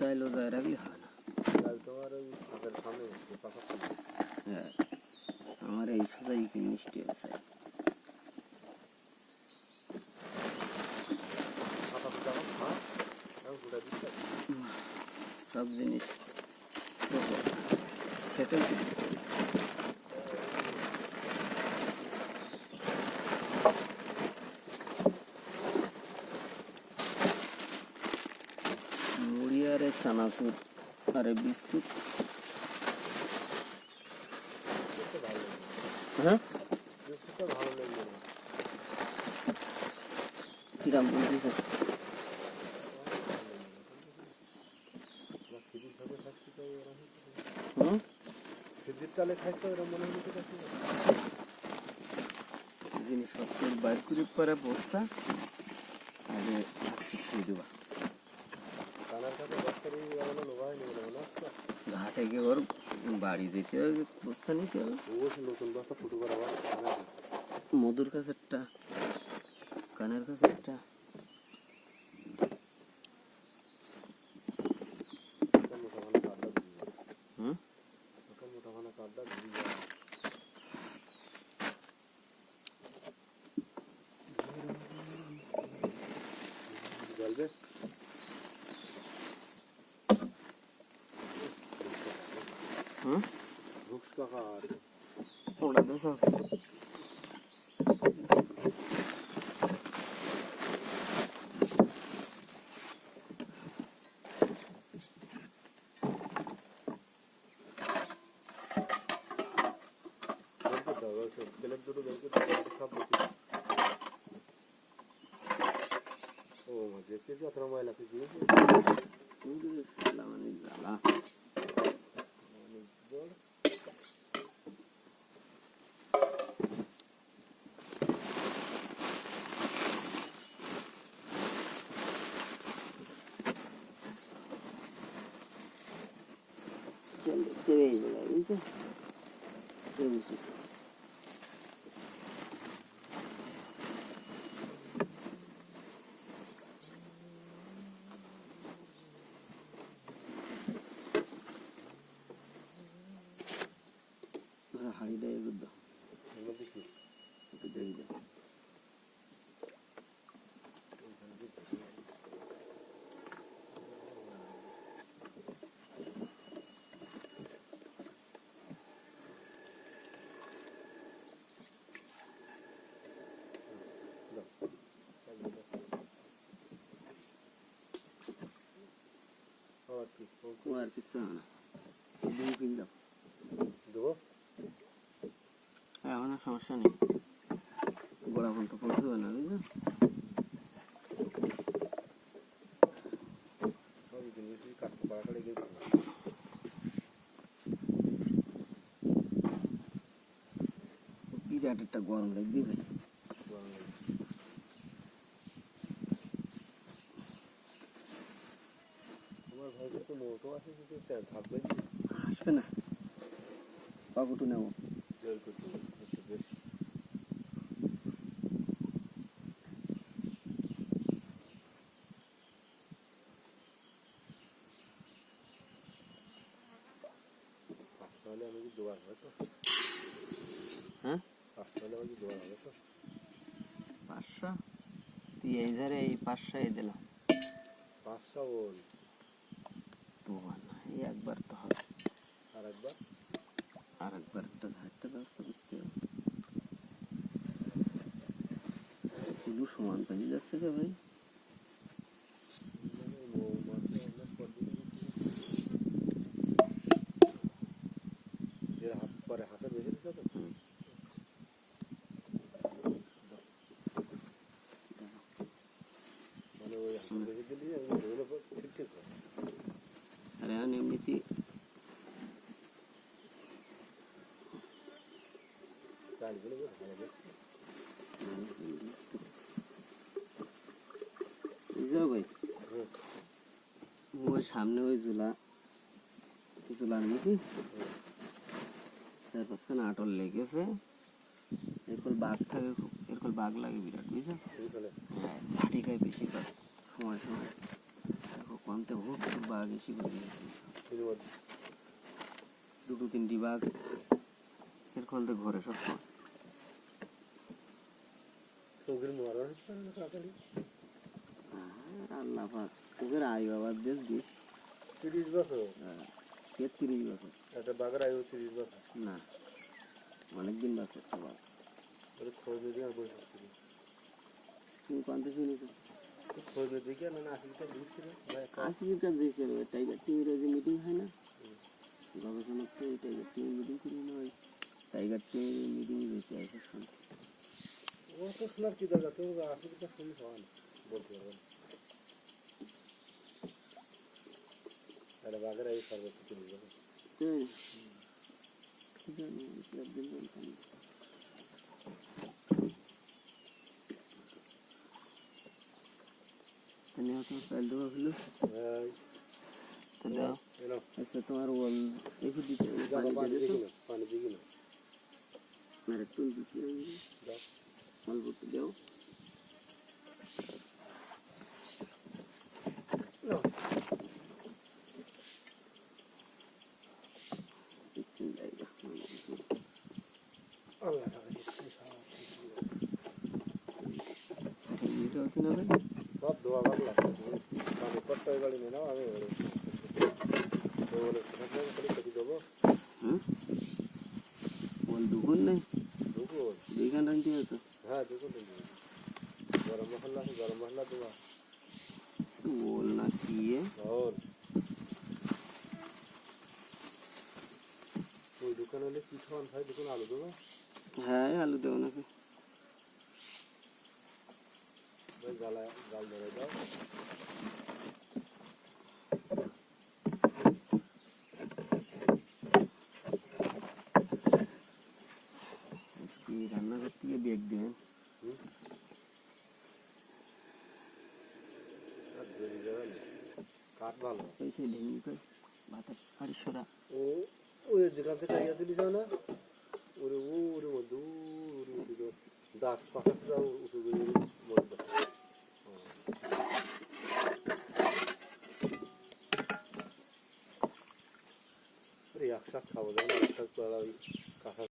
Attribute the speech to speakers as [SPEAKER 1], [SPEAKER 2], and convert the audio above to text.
[SPEAKER 1] চাইলেও যায় রাখলে হয় না। হ্যাঁ আমার এই সোজাই কি মিষ্টি আছে। সব জিনিস সেটেল মুড়ি আর বিস্কুট। হ্যাঁ। কিরাম জিনিসপত্র বাইর করে পরে বস্তা আগে দেবা ঘাটে গিয়ে ওর বাড়ি যেতে হবে বস্তা নিতে হবে
[SPEAKER 2] ও সে নতুন বাচ্চা ফুটো করে আবার কানার কাছে।
[SPEAKER 1] মধুর কাছে একটা কানের কাছে একটা
[SPEAKER 2] ওটা
[SPEAKER 1] সব
[SPEAKER 2] বের করতে হবে। ও মা, দেখতেছি অতটা ময়লা কিছু হয়েছে?
[SPEAKER 1] মানে জ্বালা كده راح
[SPEAKER 2] يضايق ضده ما بدك بس بدك আবার কি? ও-
[SPEAKER 1] ও আর কিছু হয় না দুই কিন দাও
[SPEAKER 2] দেবো?
[SPEAKER 1] হ্যাঁ আমার সমস্যা নেই গোড়া পর্যন্ত পৌঁছবে না
[SPEAKER 2] গেছে
[SPEAKER 1] বিরাট একটা গরম ভাই
[SPEAKER 2] তোমার ভাই কিন্তু মোটো আছে কিন্তু স্যার থাকবে
[SPEAKER 1] আসবে না পাকুটু নেব
[SPEAKER 2] জোর করতে হবে, একটু বেশি পাঁচটা হলে আমি কি দোয়ার হবে তো
[SPEAKER 1] হ্যাঁ
[SPEAKER 2] পাঁচটা হলে আমার কি দোয়ার হবে তো
[SPEAKER 1] পাঁচশো। তুই এই ধারে এই পাঁচশো দিলাম
[SPEAKER 2] ওল
[SPEAKER 1] তো না এই একবার তো হবে
[SPEAKER 2] আর একবার
[SPEAKER 1] আর একবার একটা ধারটা ব্যবস্থা করতে হবে শুধু সমান পেয়ে যাচ্ছে রে ভাই এখন এমনিতে ভাই? ওই সামনে ওই জুলা জুলার নাকি? চার পাঁচখানে আটল লেগেছে। এরকম বাঘ থাকে খুব এরকম বাঘ লাগে বিরাট বুঝছ? হ্যাঁ খায় বেশি সময় সময়। হোক বাঘ এসে দুটো তিনটি বাঘ। এর খলতে ঘরে সব আল্লাহ পাক ওদের আয়ু আবার দেশ দিস
[SPEAKER 2] তিরিশ বছর?
[SPEAKER 1] কে তিরিশ বছর?
[SPEAKER 2] একটা বাঘের আয়ু তিরিশ বছর।
[SPEAKER 1] না অনেকদিন বাঁচে সবার
[SPEAKER 2] খোঁজ নিয়ে আর বসে
[SPEAKER 1] তুমি কানতে শুনেছো?
[SPEAKER 2] দিচ্ছিল
[SPEAKER 1] আজকের কাজ দেখছে টাইগার টিমের যে মিটিং হয় না? গবেষণা ওই টাইগার টিমের মিটিং করি না ওই টাইগার টিমের মিটিং দেখে আসে শুনে
[SPEAKER 2] ও তো শোনার কি দরকার? তো আশিটা শুনি হওয়া না। বলতে পারবেন বাঘের আয়ু সর্বোচ্চ তিরিশ বছর
[SPEAKER 1] تاني
[SPEAKER 2] هتنفع
[SPEAKER 1] الدواء
[SPEAKER 2] فلوس
[SPEAKER 1] تداو
[SPEAKER 2] بس تمر وال إيه
[SPEAKER 1] دي पानी देगी ना
[SPEAKER 2] मेरे
[SPEAKER 1] तुम भी ملبوط الجو بسم الله
[SPEAKER 2] الرحمن الرحيم الله يحفظك
[SPEAKER 1] এই এটা হচ্ছে না ভাই
[SPEAKER 2] সব ধোয়া ভাবলা পানি কষ্ট বাড়ি নিয়ে নাও আমি এবারে তো বলে সেখানে খালি কেটে দেবো
[SPEAKER 1] হুম ওয়াল দুগুণ নেই
[SPEAKER 2] দুপুর
[SPEAKER 1] দুইখান রাখতে হতো
[SPEAKER 2] হ্যাঁ দুপুর গরম মশলা আছে গরম মশলা দেওয়া
[SPEAKER 1] ওল না কি এ?
[SPEAKER 2] और ওই দোকান হলে কি খাওয়ান ভাই দোকান আলু দেবো
[SPEAKER 1] হ্যাঁ আলু দেবো নাকি
[SPEAKER 2] ভাই গালা ধরে দাও।
[SPEAKER 1] রান্না করতে গিয়ে বেগ দেবেন
[SPEAKER 2] আর দেরি যাবে না। কাঠ ভালো।
[SPEAKER 1] ভাতের সরা
[SPEAKER 2] ও ওই যেখান থেকে ইয়া দিলি যাও না। ওরে ওরে মধ্যে ও ওরে দাস পাশাটা উঠে গিয়ে podemos.